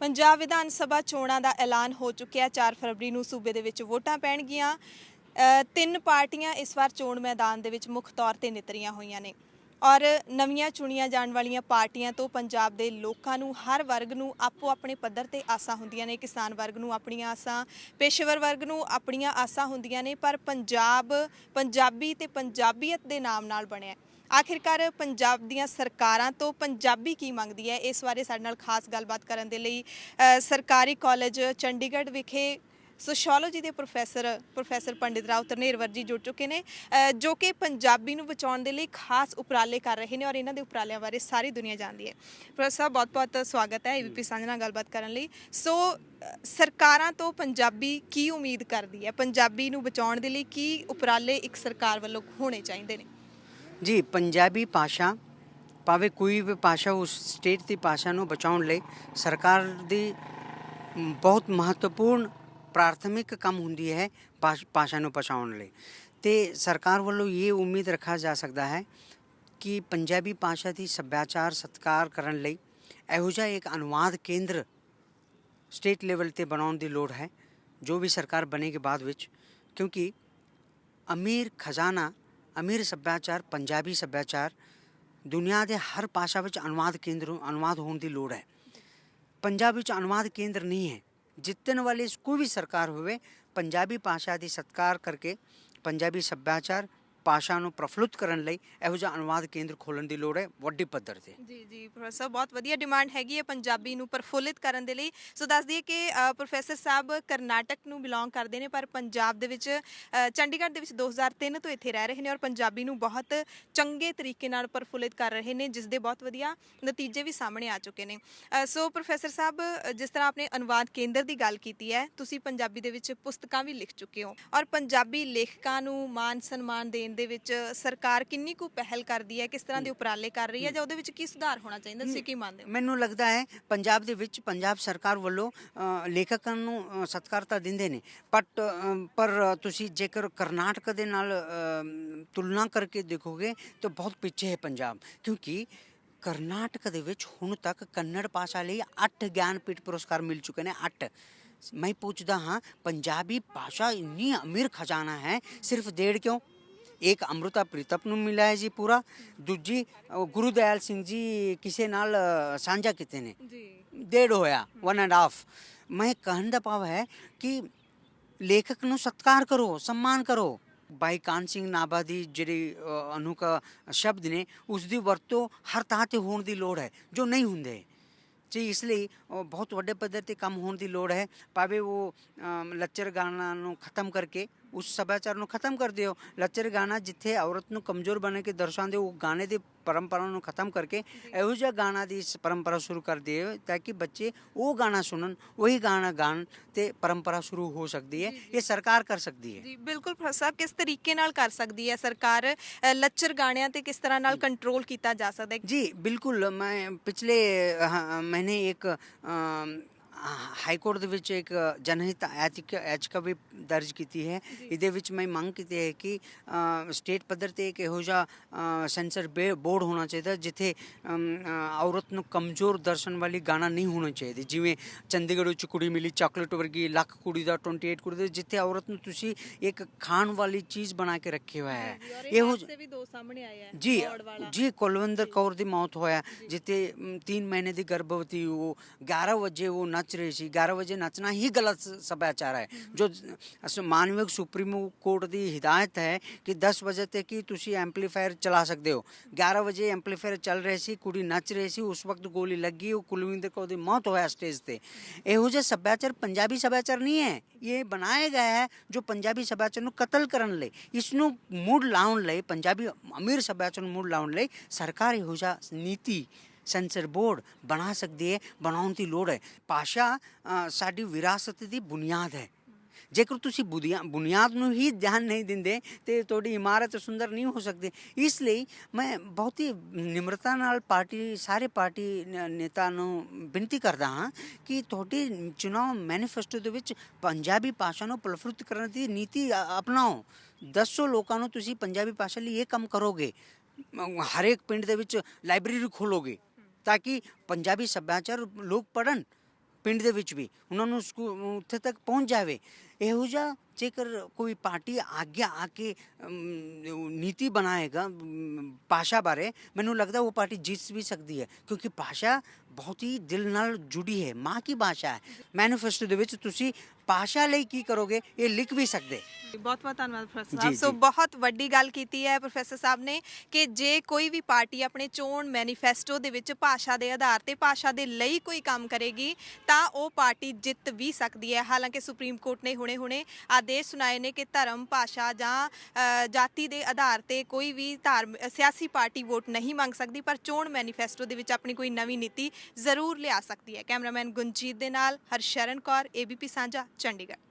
ਪੰਜਾਬ ਵਿਧਾਨ ਸਭਾ ਚੋਣਾਂ ਦਾ ਐਲਾਨ ਹੋ ਚੁੱਕਿਆ। 4 ਫਰਵਰੀ ਨੂੰ ਸੂਬੇ ਦੇ ਵਿੱਚ ਵੋਟਾਂ ਪੈਣਗੀਆਂ। ਤਿੰਨ ਪਾਰਟੀਆਂ ਇਸ ਵਾਰ ਚੋਣ ਮੈਦਾਨ ਦੇ ਵਿੱਚ ਮੁੱਖ ਤੌਰ ਤੇ ਨਿਤਰੀਆਂ ਹੋਈਆਂ ਨੇ। ਔਰ ਨਵੀਆਂ ਚੁਣੀਆਂ ਜਾਣ ਵਾਲੀਆਂ ਪਾਰਟੀਆਂ ਤੋਂ ਪੰਜਾਬ ਦੇ ਲੋਕਾਂ ਨੂੰ, ਹਰ ਵਰਗ ਨੂੰ ਆਪੋ ਆਪਣੇ ਪੱਧਰ ਤੇ ਆਸਾਂ ਹੁੰਦੀਆਂ ਨੇ। ਕਿਸਾਨ ਵਰਗ ਨੂੰ ਆਪਣੀਆਂ ਆਸਾਂ, ਪੇਸ਼ੇਵਰ ਵਰਗ ਨੂੰ ਆਪਣੀਆਂ ਆਸਾਂ ਹੁੰਦੀਆਂ ਨੇ। ਪਰ ਪੰਜਾਬ, ਪੰਜਾਬੀ ਤੇ ਪੰਜਾਬੀਅਤ ਦੇ ਨਾਮ ਨਾਲ ਬਣਿਆ ਹੈ। ਆਖਿਰਕਾਰ ਪੰਜਾਬ ਦੀਆਂ ਸਰਕਾਰਾਂ ਤੋਂ ਪੰਜਾਬੀ ਕੀ ਮੰਗਦੀ ਹੈ? ਇਸ ਬਾਰੇ ਸਾਡੇ ਨਾਲ ਖਾਸ ਗੱਲਬਾਤ ਕਰਨ ਦੇ ਲਈ ਸਰਕਾਰੀ ਕਾਲਜ ਚੰਡੀਗੜ੍ਹ ਵਿਖੇ ਸੋਸ਼ੀਓਲੋਜੀ ਦੇ ਪ੍ਰੋਫੈਸਰ ਪ੍ਰੋਫੈਸਰ ਪੰਡਿਤ ਰਾਓ ਧਰਨੇਰਵਰ ਜੀ ਜੁੜ ਚੁੱਕੇ ਨੇ ਜੋ ਕਿ ਪੰਜਾਬੀ ਨੂੰ ਬਚਾਉਣ ਦੇ ਲਈ ਖਾਸ ਉਪਰਾਲੇ ਕਰ ਰਹੇ ਨੇ ਔਰ ਇਹਨਾਂ ਦੇ ਉਪਰਾਲਿਆਂ ਬਾਰੇ ਸਾਰੀ ਦੁਨੀਆ ਜਾਣਦੀ ਹੈ। ਪ੍ਰੋਫੈਸਰ ਸਾਹਿਬ, ਬਹੁਤ-ਬਹੁਤ ਸਵਾਗਤ ਹੈ ਏਬੀਪੀ ਸਾਂਝ ਨਾਲ ਗੱਲਬਾਤ ਕਰਨ ਲਈ। ਸੋ ਸਰਕਾਰਾਂ ਤੋਂ ਪੰਜਾਬੀ ਕੀ ਉਮੀਦ ਕਰਦੀ ਹੈ? ਪੰਜਾਬੀ ਨੂੰ ਬਚਾਉਣ ਦੇ ਲਈ ਕੀ ਉਪਰਾਲੇ ਇੱਕ ਸਰਕਾਰ ਵੱਲੋਂ ਹੋਣੇ ਚਾਹੀਦੇ ਨੇ? ਜੀ, ਪੰਜਾਬੀ ਭਾਸ਼ਾ, ਭਾਵੇਂ ਕੋਈ ਵੀ ਭਾਸ਼ਾ ਉਸ ਸਟੇਟ ਦੀ ਭਾਸ਼ਾ ਨੂੰ ਬਚਾਉਣ ਲਈ ਸਰਕਾਰ ਦੀ ਬਹੁਤ ਮਹੱਤਵਪੂਰਨ ਪ੍ਰਾਥਮਿਕ ਕੰਮ ਹੁੰਦੀ ਹੈ ਭਾਸ਼- ਭਾਸ਼ਾ ਨੂੰ ਬਚਾਉਣ ਲਈ। ਤੇ ਸਰਕਾਰ ਵੱਲੋਂ ਇਹ ਉਮੀਦ ਰੱਖਿਆ ਜਾ ਸਕਦਾ ਹੈ ਕਿ ਪੰਜਾਬੀ ਭਾਸ਼ਾ ਦੀ ਸੱਭਿਆਚਾਰ ਸਤਿਕਾਰ ਕਰਨ ਲਈ ਇਹੋ ਜਿਹਾ ਇੱਕ ਅਨੁਵਾਦ ਕੇਂਦਰ ਸਟੇਟ ਲੈਵਲ ਤੇ ਬਣਾਉਣ ਦੀ ਲੋੜ ਹੈ, ਜੋ ਵੀ ਸਰਕਾਰ ਬਣੇਗੀ ਬਾਅਦ ਵਿੱਚ, ਕਿਉਂਕਿ ਅਮੀਰ ਖਜ਼ਾਨਾ ਅਮੀਰ ਸੱਭਿਆਚਾਰ ਪੰਜਾਬੀ ਸੱਭਿਆਚਾਰ ਦੁਨੀਆ ਦੇ ਹਰ ਭਾਸ਼ਾ ਵਿੱਚ ਅਨੁਵਾਦ ਕੇਂਦਰ ਅਨੁਵਾਦ ਹੋਣ ਦੀ ਲੋੜ ਹੈ ਪੰਜਾਬ ਵਿੱਚ ਅਨੁਵਾਦ ਕੇਂਦਰ ਨਹੀਂ ਹੈ ਜਿੱਤਣ ਵਾਲੀ ਕੋਈ ਵੀ ਸਰਕਾਰ ਹੋਵੇ ਪੰਜਾਬੀ ਭਾਸ਼ਾ ਦੀ ਸਤਿਕਾਰ ਕਰਕੇ ਪੰਜਾਬੀ ਸੱਭਿਆਚਾਰ ਭਾਸ਼ਾ ਨੂੰ ਪ੍ਰਫੁੱਲਿਤ ਕਰਨ ਲਈ ਇਹੋ ਜਿਹਾ ਅਨੁਵਾਦ ਕੇਂਦਰ ਖੋਲਣ ਦੀ ਲੋੜ ਹੈ, ਵੱਡੀ ਪੱਧਰ ਤੇ। ਜੀ ਜੀ, ਪ੍ਰੋਫੈਸਰ, ਬਹੁਤ ਵਧੀਆ ਡਿਮਾਂਡ ਹੈਗੀ ਹੈ ਪੰਜਾਬੀ ਨੂੰ ਪ੍ਰਫੁੱਲਿਤ ਕਰਨ ਦੇ ਲਈ। ਸੋ ਦੱਸ ਦਈਏ ਕਿ ਪ੍ਰੋਫੈਸਰ ਸਾਹਿਬ ਕਰਨਾਟਕ ਨੂੰ ਬਿਲੋਂਗ ਕਰਦੇ ਨੇ, ਪਰ ਪੰਜਾਬ ਦੇ ਵਿੱਚ ਚੰਡੀਗੜ੍ਹ ਦੇ ਵਿੱਚ 2003 ਤੋਂ ਇੱਥੇ ਰਹਿ ਰਹੇ ਨੇ ਔਰ ਪੰਜਾਬੀ ਨੂੰ ਬਹੁਤ ਚੰਗੇ ਤਰੀਕੇ ਨਾਲ ਪ੍ਰਫੁੱਲਿਤ ਕਰ ਰਹੇ ਨੇ, ਜਿਸ ਦੇ ਬਹੁਤ ਵਧੀਆ ਨਤੀਜੇ ਵੀ ਸਾਹਮਣੇ ਆ ਚੁੱਕੇ ਨੇ। ਸੋ ਪ੍ਰੋਫੈਸਰ ਸਾਹਿਬ, ਜਿਸ ਤਰ੍ਹਾਂ ਆਪਨੇ ਅਨੁਵਾਦ ਕੇਂਦਰ ਦੀ ਗੱਲ ਕੀਤੀ ਹੈ, ਤੁਸੀਂ ਪੰਜਾਬੀ ਦੇ ਵਿੱਚ ਪੁਸਤਕਾਂ ਵੀ ਲਿਖ ਚੁੱਕੇ ਹੋ ਔਰ ਪੰਜਾਬੀ ਲੇਖਕਾਂ ਨੂੰ ਮਾਨ ਸਨਮਾਨ ਦੇਣ ਦੇ ਵਿੱਚ ਸਰਕਾਰ ਕਿੰਨੀ ਕੁ ਪਹਿਲ ਕਰਦੀ ਹੈ ਕਿਸ ਤਰ੍ਹਾਂ ਦੇ ਉਪਰਾਲੇ ਕਰ ਰਹੀ ਹੈ ਜਾਂ ਉਹਦੇ ਵਿੱਚ ਕੀ ਸੁਧਾਰ ਹੋਣਾ ਚਾਹੀਦਾ ਤੁਸੀਂ ਕੀ ਮੰਨਦੇ ਹੋ? ਮੈਨੂੰ ਲੱਗਦਾ ਹੈ ਪੰਜਾਬ ਦੇ ਵਿੱਚ ਪੰਜਾਬ ਸਰਕਾਰ ਵੱਲੋਂ ਲੇਖਕਾਂ ਨੂੰ ਸਤਿਕਾਰਤਾ ਦਿੰਦੇ ਨੇ ਬਟ ਪਰ ਤੁਸੀਂ ਜੇਕਰ ਕਰਨਾਟਕ ਦੇ ਨਾਲ ਤੁਲਨਾ ਕਰਕੇ ਦੇਖੋਗੇ ਤਾਂ ਬਹੁਤ ਪਿੱਛੇ ਹੈ ਪੰਜਾਬ ਕਿਉਂਕਿ ਕਰਨਾਟਕ ਦੇ ਵਿੱਚ ਹੁਣ ਤੱਕ ਕੰਨੜ ਭਾਸ਼ਾ ਲਈ 8 ਗਿਆਨਪੀਠ ਪੁਰਸਕਾਰ ਮਿਲ ਚੁੱਕੇ ਨੇ 8 ਮੈਂ ਪੁੱਛਦਾ ਹਾਂ ਪੰਜਾਬੀ ਭਾਸ਼ਾ ਇੰਨੀ ਅਮੀਰ ਖਜ਼ਾਨਾ ਹੈ ਸਿਰਫ ਡੇਢ ਕਿਉਂ? ਇੱਕ ਅੰਮ੍ਰਿਤਾ ਪ੍ਰੀਤਪ ਨੂੰ ਮਿਲਾ ਹੈ ਜੀ ਪੂਰਾ ਦੂਜੀ ਗੁਰੂ ਦਇਆਲ ਸਿੰਘ ਜੀ ਕਿਸੇ ਨਾਲ ਸਾਂਝਾ ਕੀਤੇ ਨੇ ਜੀ ਡੇਢ ਹੋਇਆ 1 ਐਂਡ ਹਾਫ ਮੈਂ ਕਹਿਣ ਦਾ ਭਾਵ ਹੈ ਕਿ ਲੇਖਕ ਨੂੰ ਸਤਿਕਾਰ ਕਰੋ ਸਨਮਾਨ ਕਰੋ ਭਾਈ ਕਾਨ ਸਿੰਘ ਨਾਭਾ ਦੀ ਜਿਹੜੀ ਅਨੁਕਾ ਸ਼ਬਦ ਨੇ ਉਸ ਦੀ ਵਰਤੋਂ ਹਰ ਥਾਂ ਤੇ ਹੋਣ ਦੀ ਲੋੜ ਹੈ ਜੋ ਨਹੀਂ ਹੁੰਦੇ ਜੀ ਇਸ ਲਈ ਬਹੁਤ ਵੱਡੇ ਪੱਧਰ ਤੇ ਕੰਮ ਹੋਣ ਦੀ ਲੋੜ ਹੈ ਭਾਵੇਂ ਉਹ ਲੱਚਰ ਗਾਣਾ ਨੂੰ ਖਤਮ ਕਰਕੇ ਉਸ ਸੱਭਿਆਚਾਰ ਨੂੰ ਖਤਮ ਕਰ ਦਿਓ ਲੱਚਰ ਗਾਣਾ ਜਿੱਥੇ ਔਰਤ ਨੂੰ ਕਮਜ਼ੋਰ ਬਣਾ ਕੇ ਦਰਸਾਉਂਦੇ ਉਹ ਗਾਣੇ ਦੀ ਪਰੰਪਰਾ ਨੂੰ ਖਤਮ ਕਰਕੇ ਇਹੋ ਜਿਹਾ ਗਾਣਾ ਦੀ ਪਰੰਪਰਾ ਸ਼ੁਰੂ ਕਰ ਦਿਓ ਤਾਂ ਕਿ ਬੱਚੇ ਉਹ ਗਾਣਾ ਸੁਣਨ ਉਹੀ ਗਾਣਾ ਗਾਣ ਤੇ ਪਰੰਪਰਾ ਸ਼ੁਰੂ ਹੋ ਸਕਦੀ ਹੈ ਇਹ ਸਰਕਾਰ ਕਰ ਸਕਦੀ ਹੈ ਜੀ ਬਿਲਕੁਲ ਪ੍ਰੋਫੈਸਰ ਸਾਹਿਬ ਕਿਸ ਤਰੀਕੇ ਨਾਲ ਕਰ ਸਕਦੀ ਹੈ ਸਰਕਾਰ ਲੱਚਰ ਗਾਣਿਆਂ ਤੇ ਕਿਸ ਤਰ੍ਹਾਂ ਨਾਲ ਕੰਟਰੋਲ ਕੀਤਾ ਜਾ ਸਕਦਾ ਹੈ ਜੀ ਬਿਲਕੁਲ ਮੈਂ ਪਿਛਲੇ ਮਹੀਨੇ ਇੱਕ ਹਾਈ ਕੋਰਟ ਦੇ ਵਿੱਚ ਇੱਕ ਜਨਹਿਤ ਐਤਿਕ ਐਚਕਾ ਵੀ ਦਰਜ ਕੀਤੀ ਹੈ। ਇਹਦੇ ਵਿੱਚ ਮੈਂ ਮੰਗ ਕੀਤੀ ਹੈ ਕਿ ਸਟੇਟ ਪੱਧਰ ਤੇ ਇੱਕ ਇਹੋ ਜਿਹਾ ਸੈਂਸਰ ਬੋਰਡ ਹੋਣਾ ਚਾਹੀਦਾ ਜਿੱਥੇ ਔਰਤ ਨੂੰ ਕਮਜ਼ੋਰ ਦਰਸ਼ਨ ਵਾਲੀ ਗਾਣਾ ਨਹੀਂ ਹੋਣਾ ਚਾਹੀਦਾ। ਜਿਵੇਂ ਚੰਡੀਗੜ੍ਹ ਵਿੱਚ ਕੁੜੀ ਮਿਲੀ ਚਾਕਲੇਟ ਵਰਗੀ ਲੱਖ ਕੁੜੀ ਦਾ 28 ਕੁੜੀ ਦਾ ਜਿੱਥੇ ਔਰਤ ਨੂੰ ਤੁਸੀਂ ਇੱਕ ਖਾਣ ਵਾਲੀ ਚੀਜ਼ ਬਣਾ ਕੇ ਰੱਖਿਆ ਹੋਇਆ ਹੈ। ਇਹੋ ਜਿਹਾ- ਵੀ ਦੋ ਸਾਹਮਣੇ ਆਏ ਹੈ ਜੀ। ਜੀ ਕੁਲਵਿੰਦਰ ਕੌਰ ਦੀ ਮੌਤ ਹੋਇਆ ਜਿੱਥੇ 3 ਮਹੀਨੇ ਦੀ ਗਰਭਵਤੀ ਉਹ 11 ਵਜੇ ਉਹ ਨੱਚ ਰਹੀ ਸੀ 11 ਵਜੇ ਨੱਚਣਾ ਹੀ ਗਲਤ ਸ- ਸੱਭਿਆਚਾਰ ਹੈ ਜੋ ਅਸ- ਮਾਨਵਿਕ ਸੁਪਰੀਮੋ ਕੋਰਟ ਦੀ ਹਿਦਾਇਤ ਹੈ ਕਿ 10 ਵਜੇ ਤੱਕ ਹੀ ਤੁਸੀਂ ਐਂਪਲੀਫਾਇਰ ਚਲਾ ਸਕਦੇ ਹੋ 11 ਵਜੇ ਐਂਪਲੀਫਾਇਰ ਚੱਲ ਰਹੇ ਸੀ ਕੁੜੀ ਨੱਚ ਰਹੀ ਸੀ ਉਸ ਵਕਤ ਗੋਲੀ ਲੱਗੀ ਉਹ ਕੁਲਵਿੰਦਰ ਕੌਰ ਦੀ ਮੌਤ ਹੋਇਆ ਸਟੇਜ ਤੇ ਇਹੋ ਜਿਹਾ ਸੱਭਿਆਚਾਰ ਪੰਜਾਬੀ ਸੱਭਿਆਚਾਰ ਨਹੀਂ ਹੈ ਇਹ ਬਣਾਇਆ ਗਿਆ ਹੈ ਜੋ ਪੰਜਾਬੀ ਸੱਭਿਆਚਾਰ ਨੂੰ ਕਤਲ ਕਰਨ ਲਈ ਇਸ ਨੂੰ ਮੁੜ ਲਾਉਣ ਲਈ ਪੰਜਾਬੀ ਅਮੀਰ ਸੱਭਿਆਚਾਰ ਨੂੰ ਮੁੜ ਲਾਉਣ ਲਈ ਸਰਕਾਰ ਇਹੋ ਜਿਹਾ ਨੀਤੀ ਸੈਂਸਰ ਬੋਰਡ ਬਣਾ ਸਕਦੀ ਹੈ, ਬਣਾਉਣ ਦੀ ਲੋੜ ਹੈ। ਭਾਸ਼ਾ ਸਾਡੀ ਵਿਰਾਸਤ ਦੀ ਬੁਨਿਆਦ ਹੈ। ਜੇਕਰ ਤੁਸੀਂ ਬੁਨਿਆ- ਬੁਨਿਆਦ ਨੂੰ ਹੀ ਧਿਆਨ ਨਹੀਂ ਦਿੰਦੇ, ਤੇ ਤੁਹਾਡੀ ਇਮਾਰਤ ਸੁੰਦਰ ਨਹੀਂ ਹੋ ਸਕਦੀ। ਇਸ ਲਈ ਮੈਂ ਬਹੁਤ ਹੀ ਨਿਮਰਤਾ ਨਾਲ ਪਾਰਟੀ, ਸਾਰੇ ਪਾਰਟੀ ਨੇਤਾ ਨੂੰ ਬੇਨਤੀ ਕਰਦਾ ਹਾਂ ਕਿ ਤੁਹਾਡੇ ਚੁਣਾਵ ਮੈਨੀਫੈਸਟੋ ਦੇ ਵਿੱਚ ਪੰਜਾਬੀ ਭਾਸ਼ਾ ਨੂੰ ਪ੍ਰਫੁੱਲਿਤ ਕਰਨ ਦੀ ਨੀਤੀ ਅਪਣਾਓ। ਦੱਸੋ ਲੋਕਾਂ ਨੂੰ ਤੁਸੀਂ ਪੰਜਾਬੀ ਭਾਸ਼ਾ ਲਈ ਇਹ ਕੰਮ ਕਰੋਗੇ। ਮ- ਹਰੇਕ ਪਿੰਡ ਦੇ ਵਿੱਚ ਲਾਇਬ੍ਰੇਰੀ ਖੋਲੋਗੇ। ਤਾਂ ਕਿ ਪੰਜਾਬੀ ਸੱਭਿਆਚਾਰ ਲੋਕ ਪੜਨ ਪਿੰਡ ਦੇ ਵਿੱਚ ਵੀ, ਉਹਨਾਂ ਨੂੰ ਸਕੂ- ਉੱਥੇ ਤੱਕ ਪਹੁੰਚ ਜਾਵੇ। ਇਹੋ ਜਿਹਾ ਜੇਕਰ ਕੋਈ ਪਾਰਟੀ ਆਗਿਆ ਆ ਕੇ ਨੀਤੀ ਬਣਾਏਗਾ ਭਾਸ਼ਾ ਬਾਰੇ, ਮੈਨੂੰ ਲੱਗਦਾ ਉਹ ਪਾਰਟੀ ਜਿੱਤ ਵੀ ਸਕਦੀ ਹੈ, ਕਿਉਂਕਿ ਭਾਸ਼ਾ ਬਹੁਤ ਹੀ ਦਿਲ ਨਾਲ ਜੁੜੀ ਹੈ ਮਾਂ ਕੀ ਭਾਸ਼ਾ ਹੈ। ਮੈਨੀਫੈਸਟੋ ਦੇ ਵਿੱਚ ਤੁਸੀਂ ਭਾਸ਼ਾ ਲਈ ਕੀ ਕਰੋਗੇ ਇਹ ਲਿਖ ਵੀ ਸਕਦੇ। ਬਹੁਤ ਬਹੁਤ ਧੰਨਵਾਦ ਪ੍ਰੋਫੈਸਰ ਸਾਹਿਬ। ਸੋ। ਬਹੁਤ ਵੱਡੀ ਗੱਲ ਕੀਤੀ ਹੈ ਪ੍ਰੋਫੈਸਰ ਸਾਹਿਬ ਨੇ ਕਿ ਜੇ ਕੋਈ ਵੀ ਪਾਰਟੀ ਆਪਣੇ ਚੋਣ ਮੈਨੀਫੈਸਟੋ ਦੇ ਵਿੱਚ ਭਾਸ਼ਾ ਦੇ ਆਧਾਰ ਤੇ ਭਾਸ਼ਾ ਦੇ ਲਈ ਕੋਈ ਕੰਮ ਕਰੇਗੀ ਤਾਂ ਉਹ ਪਾਰਟੀ ਜਿੱਤ ਵੀ ਸਕਦੀ ਹੈ। ਹਾਲਾਂਕਿ ਸੁਪਰੀਮ ਕੋਰਟ ਨੇ ਹੁਣੇ-ਹੁਣੇ ਆਦੇਸ਼ ਸੁਣਾਏ ਨੇ ਕਿ ਧਰਮ ਭਾਸ਼ਾ ਜਾਂ ਜਾਤੀ ਦੇ ਆਧਾਰ ਤੇ ਕੋਈ ਵੀ ਧਾਰਮ ਸਿਆਸੀ ਪਾਰਟੀ ਵੋਟ ਨਹੀਂ ਮੰਗ ਸਕਦੀ ਪਰ ਚੋਣ ਮੈਨੀਫੈਸਟੋ ਦੇ ਵਿੱਚ ਆਪਣੀ ਕੋਈ ਨਵੀਂ ਨੀਤੀ ਜ਼ਰੂਰ ਲਿਆ ਸਕਦੀ ਹੈ। ਕੈਮਰਾਮੈਨ ਗੁੰਜੀਤ ਦੇ ਨਾਲ ਹਰਸ਼ਰਨ ਕੌਰ ਏਬੀਪੀ ਸਾਂਝਾ ਚੰਡੀਗੜ੍ਹ।